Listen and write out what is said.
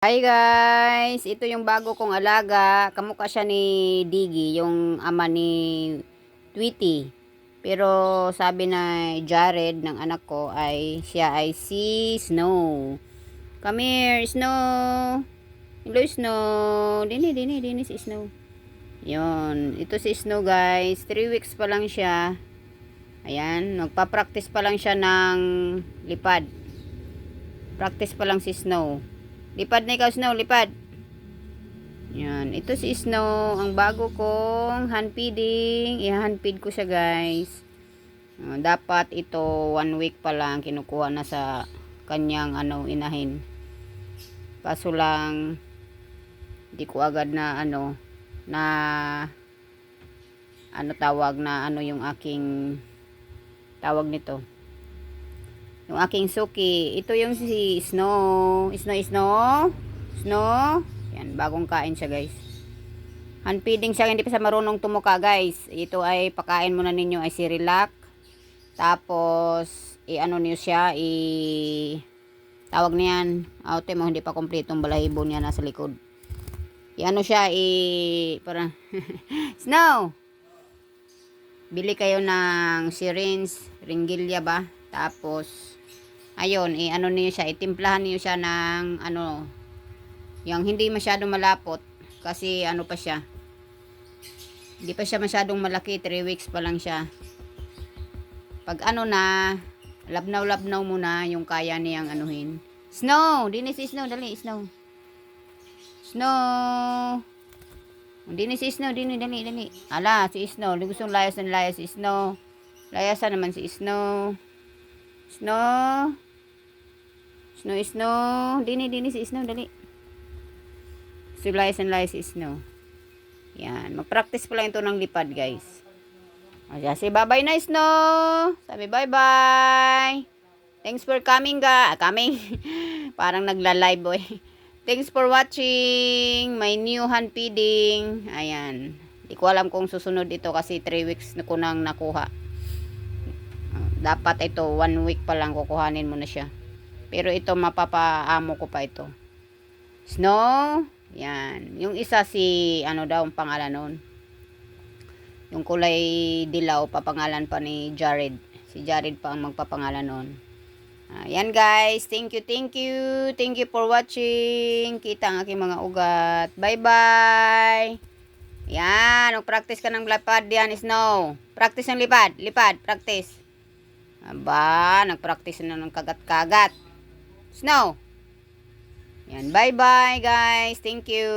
Hi guys! Ito yung bago kong alaga. Kamukha siya ni Diggy, yung ama ni Tweety. Pero sabi na Jared ng anak ko ay siya ay si Snow. Come here, Snow! Hello, Snow! Dini, dini, dini si Snow. Yun. Ito si Snow guys. 3 weeks pa lang siya. Ayan. Magpa-practice pa lang siya ng lipad. Practice pa lang si Snow. Lipad na ikaw, Snow. Lipad. Yan. Ito si Snow. Ang bago kong hand feeding. I-hand ko siya, guys. Ah, dapat ito, one week pa lang, kinukuha na sa kanyang ano, inahin. Kaso lang, hindi ko agad na ano, na ano tawag na ano yung aking tawag nito yung aking suki. Ito yung si Snow. Snow, Snow. Snow. Yan, bagong kain siya guys. Hand feeding siya, hindi pa siya marunong tumuka guys. Ito ay pakain muna ninyo ay si Relax. Tapos, i-ano niyo siya, i... Tawag niyan. Ate mo, hindi pa kompletong balahibo niya nasa likod. I-ano siya, i... Para... Snow! Bili kayo ng syringe, ringgilya ba? Tapos, ayun, i ano niyo siya, itimplahan niyo siya ng ano, yung hindi masyadong malapot kasi ano pa siya. Hindi pa siya masyadong malaki, 3 weeks pa lang siya. Pag ano na, labnaw-labnaw mo na yung kaya niyang anuhin. Snow! Dinis si Snow, dali, Snow. Snow! Dini si Snow, dini, dali, dali. Ala, si Snow, gustong layas ng layas si Snow. Layasan naman si Snow. Snow. Snow, Snow. Dini, dini si Snow, dali. And Lies si Snow. Yan. Mag-practice pa lang ito ng lipad, guys. Ayan, si bye-bye na, Snow. Sabi bye-bye. Thanks for coming, ga. Ah, coming. Parang nagla-live, boy. Thanks for watching my new hand feeding. Ayan. Di ko alam kung susunod ito kasi 3 weeks na ko nang nakuha dapat ito one week pa lang kukuhanin mo na siya. Pero ito mapapaamo ko pa ito. Snow? Yan. Yung isa si ano daw ang pangalan nun? Yung kulay dilaw papangalan pa ni Jared. Si Jared pa ang magpapangalan nun. Ayan guys, thank you, thank you, thank you for watching. Kita ang aking mga ugat. Bye-bye. Yan, mag-practice ka ng lipad yan, Snow. Practice ng lipad, lipad, practice. Aba, nag-practice na ng kagat-kagat. Snow. Yan, bye-bye guys. Thank you.